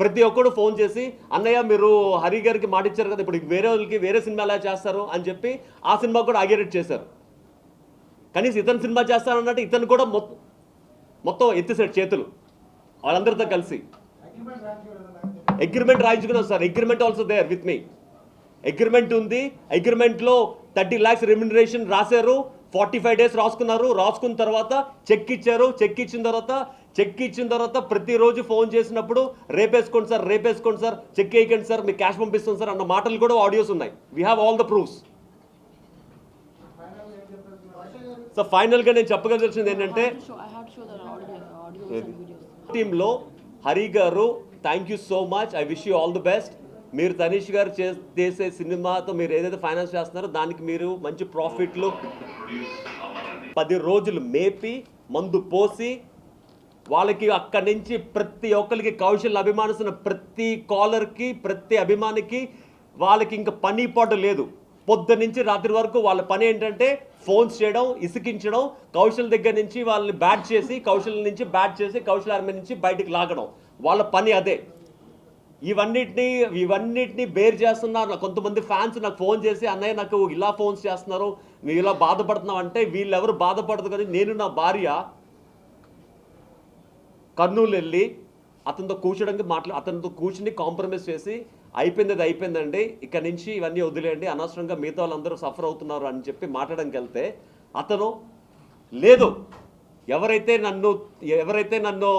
ప్రతి ఒక్కడు ఫోన్ చేసి అన్నయ్య మీరు హరి గారికి మాట ఇచ్చారు కదా ఇప్పుడు వేరే వాళ్ళకి వేరే సినిమా ఎలా చేస్తారు? అని చెప్పి ఆ సినిమా కూడా ఆగేరేట్ చేశారు. కనీసం ఇతను సినిమా చేస్తానన్నట్టు ఇతను కూడా మొత్తం మొత్తం ఎత్తిసాడు చేతులు వాళ్ళందరితో కలిసి. Agreement రాయించుకున్నాం sir. Agreement also there with me agreement ఉంది. అగ్రిమెంట్లో థర్టీ ల్యాక్స్ రెమ్యునరేషన్ రాశారు. ఫార్టీ ఫైవ్ డేస్ రాసుకున్నారు. రాసుకున్న తర్వాత చెక్ ఇచ్చారు. చెక్ ఇచ్చిన తర్వాత చెక్ ఇచ్చిన తర్వాత ప్రతిరోజు ఫోన్ చేసినప్పుడు రేపేసుకోండి సార్ రేపేసుకోండి సార్ చెక్ వేయకండి సార్ మీకు క్యాష్ పంపిస్తాం సార్ అన్న మాటలు కూడా ఆడియోస్ ఉన్నాయి. We have all the proofs so ఫైనల్గా నేను చెప్పగలిసింది ఏంటంటే. టీంలో హరి గారు thank you so much I wish you all the best మీరు తనీష్ గారు చే- చేసే సినిమాతో మీరు ఏదైతే ఫైనాన్స్ చేస్తున్నారో దానికి మీరు మంచి ప్రాఫిట్లు పది రోజులు మేపి మందు పోసి వాళ్ళకి అక్కడి నుంచి ప్రతి ఒక్కరికి కౌశల్ అభిమానిస్తున్న ప్రతి కాలర్కి ప్రతి అభిమానికి వాళ్ళకి ఇంకా పని పాటు లేదు. పొద్దు నుంచి రాత్రి వరకు వాళ్ళ పని ఏంటంటే ఫోన్స్ చేయడం ఇసికించడం కౌశల్ దగ్గర నుంచి వాళ్ళని బ్యాట్ చేసి కౌశల్ నుంచి బ్యాట్ చేసి కౌశల్ ఆర్మీ నుంచి బయటికి లాగడం. వాళ్ళ పని అదే. ఇవన్నిటిని ఇవన్నిటిని బేర్ చేస్తున్నారు. నా కొంతమంది ఫ్యాన్స్ నాకు ఫోన్ చేసి అన్నయ్య నాకు ఇలా ఫోన్స్ చేస్తున్నారు. నువ్వు ఇలా బాధపడుతున్నావు. అంటే వీళ్ళెవరు బాధపడదు కానీ నేను నా భార్య కర్నూలు వెళ్ళి అతనితో కూర్చోడానికి మాట్లా అతనితో కూర్చుని కాంప్రమైజ్ చేసి అయిపోయింది అది అయిపోయిందండి. ఇక్కడ నుంచి ఇవన్నీ వదిలేయండి. అనవసరంగా మిగతా వాళ్ళందరూ సఫర్ అవుతున్నారు అని చెప్పి మాట్లాడడానికి వెళ్తే అతను లేదు ఎవరైతే నన్ను ఎవరైతే నన్ను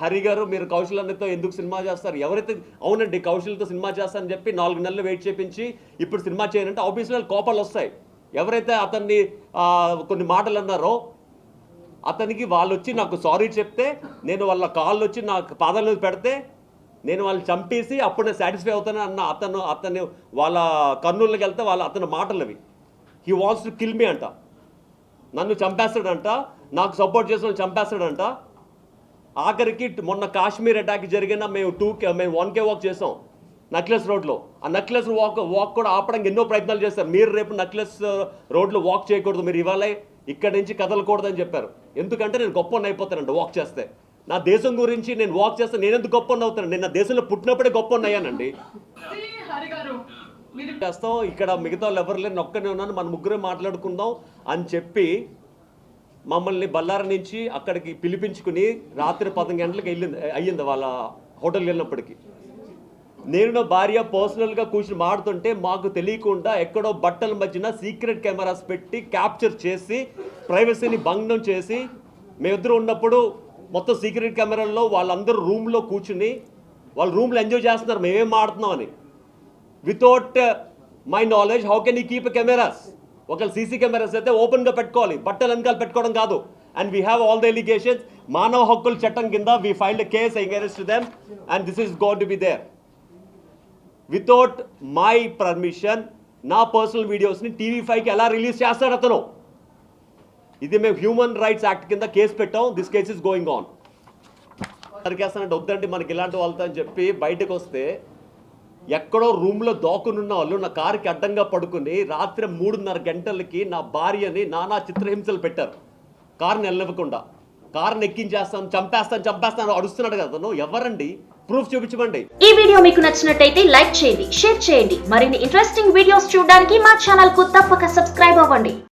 హరి గారు మీరు కౌశల్ అన్నతో ఎందుకు సినిమా చేస్తారు? ఎవరైతే అవునండి కౌశల్తో సినిమా చేస్తారని చెప్పి నాలుగు నెలలు వెయిట్ చేపించి ఇప్పుడు సినిమా చేయనంటే ఆబ్వియస్లీ కోపాలు వస్తాయి. ఎవరైతే అతన్ని కొన్ని మాటలు అన్నారో అతనికి వాళ్ళు వచ్చి నాకు సారీ చెప్తే నేను వాళ్ళ కాళ్ళు వచ్చి నా పాదాల మీద పెడితే నేను వాళ్ళని చంపేసి అప్పుడు నేను సాటిస్ఫై అవుతాను అన్న అతను అతను వాళ్ళ కర్నూలుకి వెళ్తే వాళ్ళ అతని మాటలు అవి he wants to kill me అంట. నన్ను చంపేస్తాడంట నాకు సపోర్ట్ చేసిన వాళ్ళు చంపేస్తాడంట. ఆఖరికి మొన్న కాశ్మీర్ అటాక్ జరిగిన మేము టూ కే మేము వన్ కే వాక్ చేసాం నక్లెస్ రోడ్లో. ఆ నక్లెస్ వాక్ వాక్ కూడా ఆపడానికి ఎన్నో ప్రయత్నాలు చేస్తారు మీరు రేపు నక్లెస్ రోడ్లో వాక్ చేయకూడదు మీరు ఇవాళ ఇక్కడి నుంచి కదలకూడదని చెప్పారు. ఎందుకంటే నేను గొప్ప అయిపోతానంట వాక్ చేస్తే. నా దేశం గురించి నేను వాక్ చేస్తే నేను ఎందుకు గొప్ప అవుతాను? నేను నా దేశంలో పుట్టినప్పుడే గొప్ప అయ్యానండి. చేస్తాం. ఇక్కడ మిగతా వాళ్ళు ఎవరు లేని ఒక్కనే ఉన్నాను. మన ముగ్గురే మాట్లాడుకుందాం అని చెప్పి మమ్మల్ని బళ్ళారి నుంచి అక్కడికి పిలిపించుకుని రాత్రి పదకొండు గంటలకు వెళ్ళింది అయ్యింది వాళ్ళ హోటల్కి వెళ్ళినప్పటికీ. నేను నా భార్య పర్సనల్గా కూర్చుని మాడుతుంటే మాకు తెలియకుండా ఎక్కడో బట్టల మధ్యన సీక్రెట్ కెమెరాస్ పెట్టి క్యాప్చర్ చేసి ప్రైవసీని భంగం చేసి మేమిద్దరు ఉన్నప్పుడు మొత్తం సీక్రెట్ కెమెరాల్లో వాళ్ళందరూ రూమ్లో కూర్చుని వాళ్ళ రూమ్లో ఎంజాయ్ చేస్తున్నారు. మేమేం మాడుతున్నాం అని. Without my knowledge how can you keep cameras ఒకవేళ సీసీ కెమెరాస్ అయితే ఓపెన్గా పెట్టుకోవాలి. బట్టలు వెనకాల పెట్టుకోవడం కాదు. And we have all the allegations మానవ హక్కుల చట్టం కింద we filed case against them and this is gone to be there without my permission నా పర్సనల్ వీడియోస్ని టీవీ ఫైవ్కి ఎలా రిలీజ్ చేస్తాడు అతను? ఇది మేము హ్యూమన్ రైట్స్ యాక్ట్ కింద కేసు పెట్టాం. This case is going on సరికేస్తానంటే వద్దండి మనకి ఇలాంటి వాళ్ళతో అని చెప్పి బయటకు వస్తే ఎక్కడో రూమ్లో దాక్కునున్న వాళ్ళు నా కారుకి అడ్డంగా పడుకుని రాత్రి మూడున్నర గంటలకి నా భార్యని నానా చిత్రహింసలు పెట్టారు. కారుని వెళ్ళనివ్వకుండా కారుని ఎక్కించేస్తాను చంపేస్తాను చంపేస్తాను అడుస్తున్నాడు కదా అతను. ఎవరండి? ప్రూఫ్ చూపించమండి. ఈ వీడియో మీకు నచ్చినట్టయితే లైక్ చేయండి షేర్ చేయండి. మరిన్ని ఇంట్రెస్టింగ్ వీడియోస్ చూడడానికి మా ఛానల్కు తప్పక సబ్స్క్రైబ్ అవ్వండి.